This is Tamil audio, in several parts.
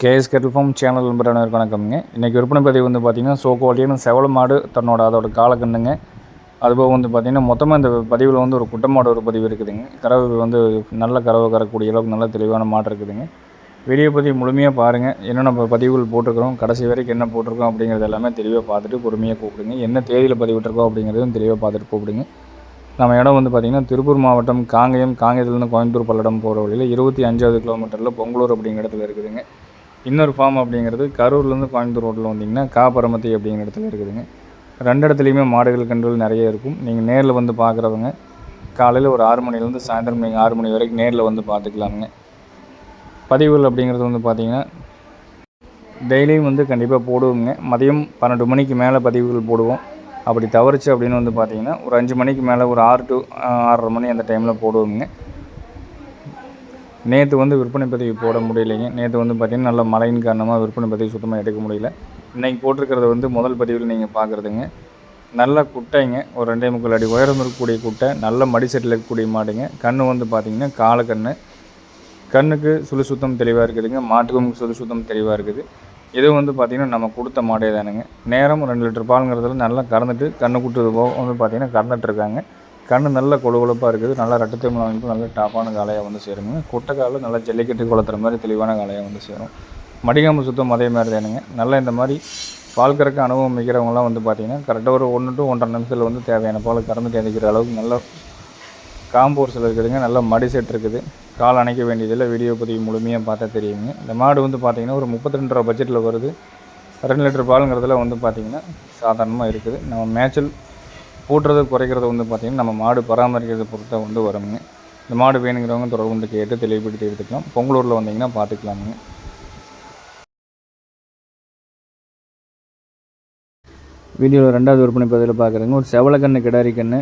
கேஎஸ் கெட்டில் ஃபார்ம் சேனல் நம்பரான வணக்கம்ங்க. இன்றைக்கி விற்பனை பதிவு வந்து பார்த்திங்கன்னா சோ குவாலிட்டியான செவல மாடு தன்னோட அதோட காலக்கண்ணுங்க அதுபோக வந்து பார்த்திங்கன்னா மொத்தமாக இந்த பதிவில் வந்து ஒரு குட்டை மாடு ஒரு பதிவு இருக்குதுங்க. கறவை வந்து நல்ல கறவை கறக்கூடிய அளவுக்கு நல்ல தெளிவான மாடு இருக்குதுங்க. வீடியோ பதிவு முழுமையாக பாருங்கள் என்னென்ன நம்ம பதிவுகள் போட்டிருக்கிறோம் கடைசி வரைக்கும் என்ன போட்டிருக்கோம் அப்படிங்கிறது எல்லாமே தெளிவாக பார்த்துட்டு பொறுமையாக கூப்பிடுங்க. என்ன தேதியில் பதிவிட்டிருக்கோம் அப்படிங்கிறதையும் தெளிவாக பார்த்துட்டு கூப்பிடுங்க. நம்ம இடம் வந்து பார்த்திங்கன்னா திருப்பூர் மாவட்டம் காங்கயம் காங்கயத்துலேருந்து கோயம்புத்தூர் பல்லடம் போகிற வழியில் இருபத்தி அஞ்சாவது கிலோமீட்டரில் பொங்கலூர் அப்படிங்கிற இடத்துல இருக்குதுங்க. இன்னொரு ஃபார்ம் அப்படிங்கிறது கரூர்லேருந்து கோயம்புத்தூர் ரோட்டில் வந்தீங்கன்னா காப்பரமத்தி அப்படிங்கிற இடத்துல இருக்குதுங்க. ரெண்டு இடத்துலையுமே மாடுகள் கன்றுகள் நிறைய இருக்கும். நீங்கள் நேரில் வந்து பார்க்குறவங்க காலையில் ஒரு ஆறு மணிலேருந்து சாயந்தரம் நீங்கள் ஆறு மணி வரைக்கும் நேரில் வந்து பார்த்துக்கலாமுங்க பதிவுகள் அப்படிங்கிறது வந்து பார்த்தீங்கன்னா டெய்லியும் வந்து கண்டிப்பாக போடுவோங்க மதியம் பன்னெண்டு மணிக்கு மேலே பதிவுகள் போடுவோம். அப்படி தவறுச்சு அப்படின்னு வந்து பார்த்தீங்கன்னா ஒரு அஞ்சு மணிக்கு மேலே ஒரு ஆறு டு ஆறரை மணி அந்த டைமில் போடுவோங்க நேற்று வந்து விற்பனை பதிவு போட முடியலைங்க. நேற்று வந்து பார்த்திங்கன்னா நல்ல மழையின் காரணமாக விற்பனை பதிவு சுத்தமாக எடுக்க முடியல. இன்றைக்கி போட்டிருக்கிறது வந்து முதல் பதிவில் நீங்கள் பார்க்குறதுங்க நல்ல குட்டைங்க. ஒரு ரெண்டே முக்கால் அடி உயரம் இருக்கக்கூடிய குட்டை. நல்ல மடி செட்டில் இருக்கக்கூடிய மாடுங்க. கண் வந்து பார்த்திங்கன்னா காலக்கண்ணு கண்ணுக்கு சுழி சுத்தம் தெளிவாக இருக்குதுங்க. மாட்டுக்கும் சுழி சுத்தம் தெளிவாக இருக்குது. இது வந்து பார்த்திங்கன்னா நம்ம கொடுத்த மாடே தானுங்க. நேரம் ரெண்டு லிட்டர் பாலுங்கிறதுல நல்லா கறந்துட்டு கண்ணு குட்டுறது போக வந்து பார்த்திங்கன்னா கறந்துட்டுருக்காங்க கண் நல்ல கொழுகொழுப்பாக இருக்குது. நல்லா ரெட்டத்தை அமைப்பு நல்ல டாப்பான காலையாக வந்து சேருங்க குட்டைக்காலும் நல்லா ஜல்லிக்கட்டு குளத்துற மாதிரி தெளிவான காலையாக வந்து சேரும். மடிகாம்பு சுத்தம் அதே மாதிரி தானுங்க நல்லா இந்த மாதிரி பால் கறக்க அனுபவம் மிக்கிறவங்களாம் வந்து பார்த்திங்கன்னா கரெக்டாக ஒரு ஒன்று டு ஒன்றரை நிமிஷத்தில் வந்து தேவையான பால் கறந்து தேதிக்கிற அளவுக்கு நல்ல காம்போர்ஸில் இருக்குதுங்க. நல்ல மடி செட் இருக்குது. கால் அணைக்க வேண்டியதில் வீடியோ பதிவு முழுமையாக பார்த்தா தெரியுங்க. இந்த மாடு வந்து பார்த்திங்கன்னா ஒரு முப்பத்தி ரெண்டு ரூபா பட்ஜெட்டில் வருது. ரெண்டு லிட்டர் பாலுங்கிறதுல வந்து பார்த்திங்கன்னா சாதாரணமாக இருக்குது. நம்ம மேய்ச்சல் கூட்டுறது குறைக்கிறது வந்து பார்த்திங்கன்னா நம்ம மாடு பராமரிக்கிறதை பொறுத்த வந்து வருங்க. இந்த மாடு வேணுங்கிறவங்க தொடர்பு வந்து கேட்டு தெளிவுபடுத்தி எடுத்துக்கலாம். பொங்கலூரில் வந்தீங்கன்னா பார்த்துக்கலாமுங்க வீடியோவில் ரெண்டாவது விற்பனை பதிவில் பார்க்குறேங்க ஒரு செவலக்கண்ணு கிடாரி கண்ணு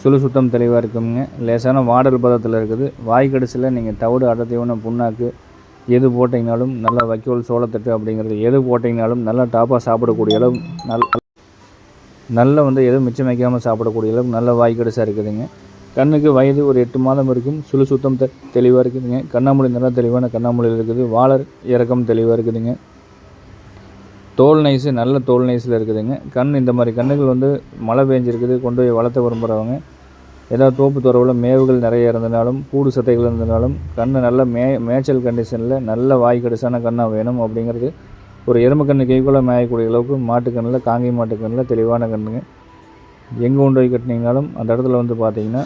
சுழு சுத்தம் தெளிவாக இருக்குங்க. லேசான வாடல் பதத்தில் இருக்குது. வாய் கடிசில் நீங்கள் தவிடு அடர்த்தியான புண்ணாக்கு எது போட்டிங்கனாலும் நல்லா வைக்கோல் சோளத்தட்டு அப்படிங்கிறது எது போட்டிங்கனாலும் நல்லா டாப்பாக சாப்பிடக்கூடிய அளவு நல்ல நல்ல வந்து எதுவும் மிச்சம் வைக்காமல் சாப்பிடக்கூடிய அளவுக்கு நல்ல வாய்க்கடைசாக இருக்குதுங்க. கண்ணுக்கு வயது ஒரு எட்டு மாதம் இருக்கும். சுழு சுத்தம் தெ தெளிவாக இருக்குதுங்க. கண்ணாமூலி நல்லா தெளிவான கண்ணாமூலியில் இருக்குது. வாழர் இறக்கம் தெளிவாக இருக்குதுங்க. தோல் நைஸு நல்ல தோல் நைஸில் இருக்குதுங்க. கண் இந்த மாதிரி கண்ணுகள் வந்து மழை பெஞ்சிருக்குது. கொண்டு போய் வளர்த்த விரும்புகிறவங்க ஏதாவது தோப்பு துறவில் மேவுகள் நிறைய இருந்தனாலும் கூடு சத்தைகள் இருந்தனாலும் கண் நல்ல மே மேய்ச்சல் கண்டிஷனில் நல்ல வாய் கடிசான கண்ணாக வேணும் அப்படிங்கிறது ஒரு எறும்பு கண்ணு கைக்குள்ளே மேயக்கூடிய அளவுக்கு மாட்டுக்கண்ணில் காங்கி மாட்டுக்கண்ணில் தெளிவான கண்ணுங்க எங்கே கொண்டு போய் கட்டினீங்கனாலும் அந்த இடத்துல வந்து பார்த்தீங்கன்னா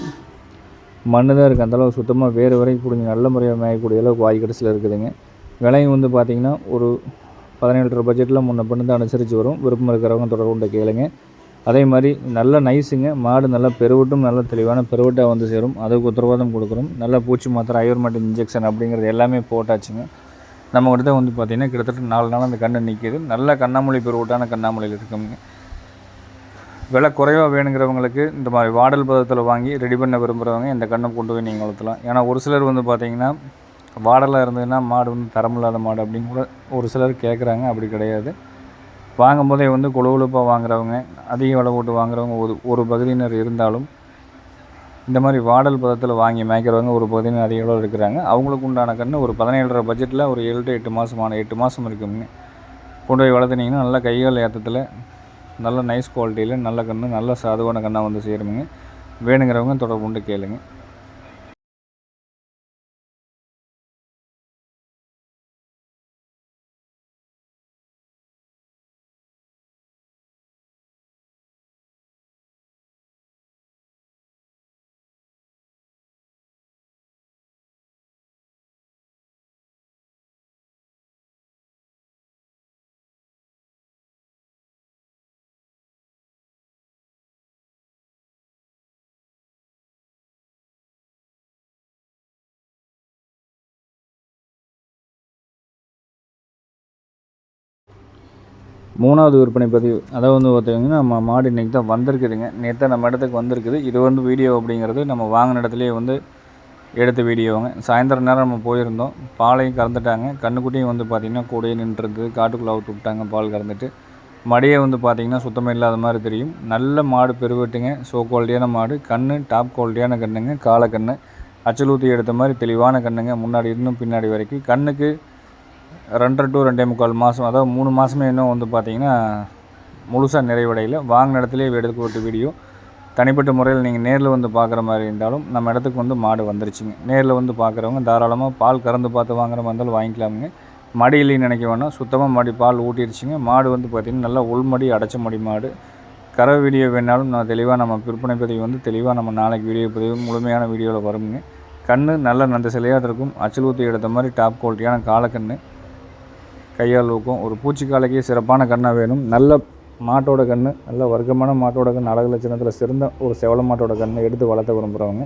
மண்ணு தான் இருக்குது. அந்தளவு சுத்தமாக வேறு வரைக்கும் பிடிஞ்சி நல்ல முறையாக மேயக்கூடிய அளவுக்கு வாய் கடைசியில் இருக்குதுங்க. விலையும் வந்து பார்த்திங்கன்னா ஒரு பதினேழு ரூபா பட்ஜெட்டில் முன்ன பண்ணி தான் அனுசரித்து வரும். விருப்பம் இருக்கிறவங்க தொடர்பு கொண்டு கேளுங்க. அதே மாதிரி நல்ல நைஸுங்க. மாடு நல்லா பெருவட்டும் நல்ல தெளிவான பெருவட்டாக வந்து சேரும். அதுக்கு உத்தரவாதம் கொடுக்குறோம். நல்லா பூச்சி மாத்திரை மாட்டு இன்ஜெக்ஷன் அப்படிங்கிறது எல்லாமே போட்டாச்சுங்க. நம்ம கிட்ட வந்து பார்த்திங்கன்னா கிட்டத்தட்ட நாலு நாள் அந்த கண்ணு நிற்கிது நல்ல கண்ணாமூலி பெருவூட்டான கண்ணாமூலியில் இருக்குங்க. விலை குறைவாக வேணுங்கிறவங்களுக்கு இந்த மாதிரி வாடல் பதத்தில் வாங்கி ரெடி பண்ண விரும்புகிறவங்க இந்த கண்ணை கொண்டு போய் நீங்கள் வளர்த்தலாம் ஏன்னா ஒரு சிலர் வந்து பார்த்தீங்கன்னா வாடலாக இருந்ததுன்னா மாடு வந்து தரமில்லாத மாடு அப்படின்னு கூட ஒரு சிலர் கேட்குறாங்க அப்படி கிடையாது. வாங்கும்போதே வந்து வந்து குழுப்பாக வாங்குறவங்க அதிக விலை போட்டு வாங்குறவங்க ஒரு ஒரு பகுதியினர் இருந்தாலும் இந்த மாதிரி வாடல் பதத்தில் வாங்கி மேய்க்கிறவங்க ஒரு பகுதியினர் அதிக இருக்கிறாங்க அவங்களுக்கு உண்டான கன்று ஒரு பதினேழரை பட்ஜெட்டில் ஒரு ஏழு டு எட்டு மாதமான எட்டு மாதம் இருக்குங்க கொண்டு போய் வளர்த்துனீங்கன்னா நல்ல கைகள் ஏற்றத்தில் நல்ல நைஸ் குவாலிட்டியில் நல்ல கன்று நல்ல சாதுவான கண்ணாக வந்து சேருமுங்க. வேணுங்கிறவங்க தொடர்பு கொண்டு கேளுங்கள் மூணாவது விற்பனை பதிவு அதாவது வந்து பார்த்தீங்கன்னா நம்ம மாடு இன்றைக்கி தான் வந்திருக்குதுங்க. நேற்று நம்ம இடத்துக்கு வந்திருக்குது. இது வந்து வீடியோ அப்படிங்கிறது நம்ம வாங்கின இடத்துலையே வந்து எடுத்த வீடியோங்க. சாயந்தரம் நேரம் நம்ம போயிருந்தோம். பாலையும் கறந்துட்டாங்க. கண்ணுக்குட்டியும் வந்து பார்த்திங்கன்னா கூடயே நின்றுருக்குது. காட்டுக்குள்ளே அவுத்து விட்டாங்க பால் கறந்துட்டு. மடியை வந்து பார்த்திங்கன்னா சுத்தமாக இல்லாத மாதிரி தெரியும். நல்ல மாடு பெருவெட்டுங்க. சோ குவாலிட்டியான மாடு. கன்று டாப் குவாலிட்டியான கண்ணுங்க. கன்று அச்சலூத்தி எடுத்த மாதிரி தெளிவான கண்ணுங்க. முன்னாடி இருந்தும் பின்னாடி வரைக்கும். கண்ணுக்கு ரெண்டரை டு ரெண்டே முக்கால் மாதம் அதாவது மூணு மாதமே இன்னும் வந்து பார்த்திங்கன்னா முழுசாக நிறைவடையில். வாங்கின இடத்துலேயே எடுக்கப்பட்ட வீடியோ. தனிப்பட்ட முறையில் நீங்கள் நேரில் வந்து பார்க்குற மாதிரி இருந்தாலும் நம்ம இடத்துக்கு வந்து மாடு வந்துருச்சுங்க. நேரில் வந்து பார்க்குறவங்க தாராளமாக பால் கறந்து பார்த்து வாங்குற மாதிரி இருந்தாலும் வாங்கிக்கலாமுங்க. மடி இல்லைன்னு நினைக்க வேணாம். சுத்தமாக மடி பால் ஊட்டிடுச்சுங்க மாடு வந்து பார்த்திங்கன்னா நல்லா உள்மடி அடைச்ச மடி மாடு. கறவை வீடியோ வேணாலும் நான் தெளிவாக நம்ம விற்பனை பதிவு வந்து தெளிவாக நம்ம நாளைக்கு வீடியோ பதிவு முழுமையான வீடியோவில் வருங்க. கண் நல்ல நந்த சிலையாக இருக்கும். அச்சல் ஊற்றி எடுத்த மாதிரி டாப் குவாலிட்டியான காலக்கண்ணு. கையால் ஊக்கும். ஒரு பூச்சிக்காலைக்கு சிறப்பான கண்ணாக வேணும். நல்ல மாட்டோட கண் நல்ல வர்க்கமான மாட்டோட கண் அழகு லட்சணத்தில் சிறந்த ஒரு செவல மாட்டோட கண்ணை எடுத்து வளர்த்த விரும்புகிறவங்க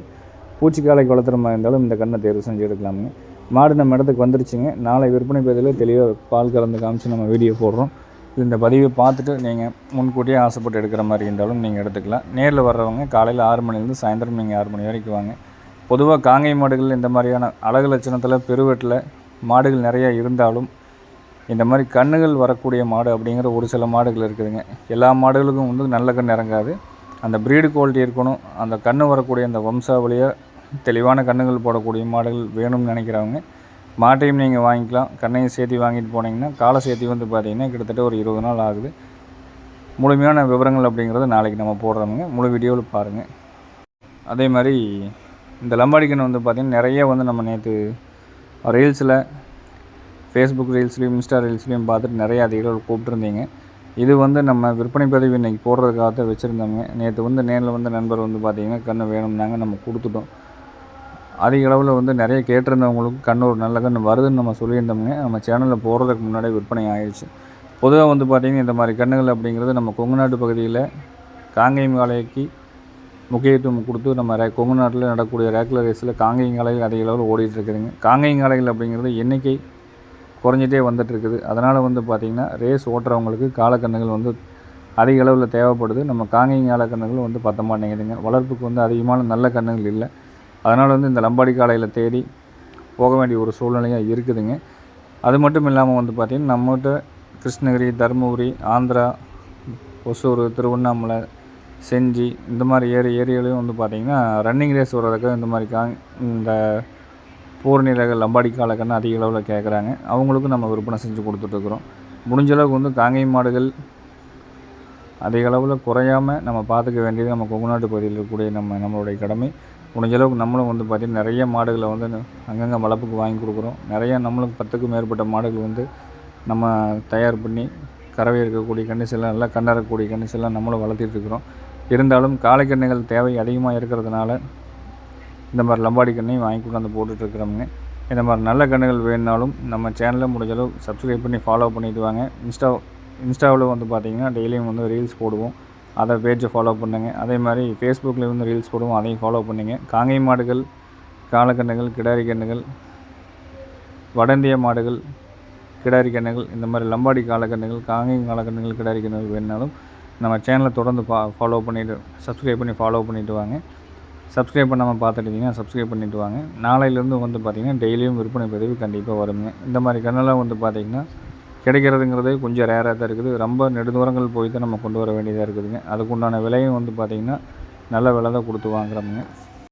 பூச்சிக்காலைக்கு வளர்த்துற மாதிரி இருந்தாலும் இந்த கண்ணை தேர்வு செஞ்சு எடுக்கலாமுங்க. மாடு நம்ம இடத்துக்கு வந்துருச்சுங்க. நாளை விற்பனை பதிவில் தெளிவாக பால் கலந்து காமிச்சு நம்ம வீடியோ போடுறோம். இந்த பதிவை பார்த்துட்டு நீங்கள் முன்கூட்டியே ஆசைப்பட்டு எடுக்கிற மாதிரி இருந்தாலும் நீங்கள் எடுத்துக்கலாம். நேரில் வர்றவங்க காலையில் ஆறு மணிலேருந்து சாயந்தரம் நீங்கள் ஆறு மணி வரைக்கும் வாங்க. பொதுவாக காங்கை மாடுகள் இந்த மாதிரியான அழகு லட்சணத்தில் பெருவெட்டில் மாடுகள் நிறையா இருந்தாலும் இந்த மாதிரி கண்ணுகள் வரக்கூடிய மாடு அப்படிங்கிற ஒரு சில மாடுகள் இருக்குதுங்க. எல்லா மாடுகளுக்கும் வந்து நல்ல கண் இறங்காது. அந்த ப்ரீடு குவாலிட்டி இருக்கணும். அந்த கண் வரக்கூடிய அந்த வம்சாவளியாக தெளிவான கண்ணுகள் போடக்கூடிய மாடுகள் வேணும்னு நினைக்கிறவங்க மாட்டையும் நீங்கள் வாங்கிக்கலாம். கண்ணையும் சேர்த்து வாங்கிட்டு போனீங்கன்னா காலை சேர்த்தி வந்து பார்த்தீங்கன்னா கிட்டத்தட்ட ஒரு இருபது நாள் ஆகுது. முழுமையான விவரங்கள் அப்படிங்கிறத நாளைக்கு நம்ம போடுறோமுங்க. முழு வீடியோவில் பாருங்கள் அதே மாதிரி இந்த லம்பாடி கண் வந்து பார்த்திங்கன்னா நிறைய வந்து நம்ம நேற்று ரீல்ஸில் ஃபேஸ்புக் ரீல்ஸ்லையும் இன்ஸ்டா ரீல்ஸ்லையும் பார்த்துட்டு நிறைய அதிகம் கூப்பிட்ருந்தீங்க இது வந்து நம்ம விற்பனை பதிவு இன்றைக்கி போடுறதுக்காக தான் வச்சுருந்தோங்க நேற்று வந்து நேரில் வந்து நண்பர் வந்து பார்த்திங்கன்னா கன்று வேணும்னாங்க நம்ம கொடுத்துட்டோம். அதிக அளவில் வந்து நிறைய கேட்டிருந்தவங்களுக்கு கன்று ஒரு நல்ல கன்று வருதுன்னு நம்ம சொல்லியிருந்தோம்ங்க. நம்ம சேனலில் போடுறதுக்கு முன்னாடி விற்பனை ஆயிடுச்சு. பொதுவாக வந்து பார்த்திங்கன்னா இந்த மாதிரி கன்றுகள் அப்படிங்கிறது நம்ம கொங்கு நாட்டு பகுதியில் காங்கேயம் காலைக்கு முக்கியத்துவம் கொடுத்து நம்ம ரே கொங்கு நாட்டில் நடக்கக்கூடிய ரேக்குலர் ரேஸில் காங்கேயம் காளைகள் அதிக அளவில் ஓடிட்டுருக்குதுங்க காங்கேயம் காலைகள் அப்படிங்கிறது எண்ணிக்கை குறைஞ்சிட்டே வந்துட்டுருக்குது. அதனால் வந்து பார்த்திங்கன்னா ரேஸ் ஓட்டுறவங்களுக்கு காலக்கண்ணுகள் வந்து அதிக அளவில் தேவைப்படுது. நம்ம காங்கேயம் காலக்கண்ணுகள் வந்து பத்த மாட்டேங்குதுங்க. வளர்ப்புக்கு வந்து அதிகமான நல்ல கண்ணுகள் இல்லை. அதனால் வந்து இந்த லம்பாடி காலையில் தேடி போக வேண்டிய ஒரு சூழ்நிலையாக இருக்குதுங்க. அது மட்டும் இல்லாமல் வந்து பார்த்திங்கன்னா நம்மகிட்ட கிருஷ்ணகிரி தருமபுரி ஆந்திரா ஒசூர் திருவண்ணாமலை செஞ்சி இந்த மாதிரி ஏரி ஏரியாலையும் வந்து பார்த்திங்கன்னா ரன்னிங் ரேஸ் வர்றதுக்கு இந்த மாதிரி காங் இந்த பூரணி ரக லம்பாடி காலக்கன்று அதிக அளவில் கேட்குறாங்க அவங்களுக்கும் நம்ம விற்பனை செஞ்சு கொடுத்துட்ருக்குறோம். முடிஞ்ச அளவுக்கு வந்து காங்கை மாடுகள் அதிக அளவில் குறையாமல் நம்ம பார்த்துக்க வேண்டியது நம்ம கொங்குநாட்டு பகுதியில் இருக்கக்கூடிய நம்ம நம்மளுடைய கடமை. முடிஞ்ச அளவுக்கு நம்மளும் வந்து பார்த்திங்கன்னா நிறைய மாடுகளை வந்து அங்கங்கே வளர்ப்புக்கு வாங்கி கொடுக்குறோம். நிறைய நம்மளுக்கு பத்துக்கும் மேற்பட்ட மாடுகள் வந்து நம்ம தயார் பண்ணி கறவை இருக்கக்கூடிய கண்டிஷன்லாம் நல்லா கண்ணறக்கூடிய கண்டிஷன்லாம் நம்மளும் வளர்த்திட்டு இருக்கிறோம் இருந்தாலும் காளைக்கண்ணுகள் தேவை அதிகமாக இருக்கிறதுனால இந்த மாதிரி லம்பாடி கண்ணையும் வாங்கி கொண்டாந்து போட்டுட்ருக்குறோமுங்க. இந்த மாதிரி நல்ல கண்ணுகள் வேணுனாலும் நம்ம சேனலை முடிஞ்சளவு சப்ஸ்கிரைப் பண்ணி ஃபாலோ பண்ணிட்டு வாங்க. இன்ஸ்டா இன்ஸ்டாவில் வந்து பார்த்தீங்கன்னா டெய்லியும் வந்து ரீல்ஸ் போடுவோம். அதை பேஜை ஃபாலோ பண்ணுங்க. அதே மாதிரி ஃபேஸ்புக்கில் வந்து ரீல்ஸ் போடுவோம். அதையும் ஃபாலோ பண்ணுங்க. காங்கை மாடுகள் காலக்கண்ணுகள் கிடாரி கண்ணுகள் வடந்திய மாடுகள் கிடாரி கண்ணுகள் இந்த மாதிரி லம்பாடி காலக்கண்ணுகள் காங்கை காலக்கண்ணுகள் கிடாரி கண்ணுகள் வேணுனாலும் நம்ம சேனலை தொடர்ந்து ஃபா ஃபாலோ பண்ணிவிட்டு சப்ஸ்கிரைப் பண்ணி ஃபாலோ பண்ணிவிட்டு வாங்க. சப்ஸ்கிரைப் பண்ணாமல் பார்த்துட்டீங்கன்னா சப்ஸ்கிரைப் பண்ணிவிட்டு வாங்க. நாளையிலேருந்து வந்து பார்த்திங்கன்னா டெய்லியும் விற்பனை பதிவு கண்டிப்பாக வருங்க. இந்த மாதிரி கண்ணெல்லாம் வந்து பார்த்திங்கன்னா கிடைக்கிறதுங்கிறது கொஞ்சம் ரேராக தான் இருக்குது. ரொம்ப நெடுந்தூரங்கள் போய் தான் நம்ம கொண்டு வர வேண்டியதாக இருக்குதுங்க. அதுக்குண்டான விலையும் வந்து பார்த்திங்கன்னா நல்ல விலை தான் கொடுத்து வாங்குறோமுங்க.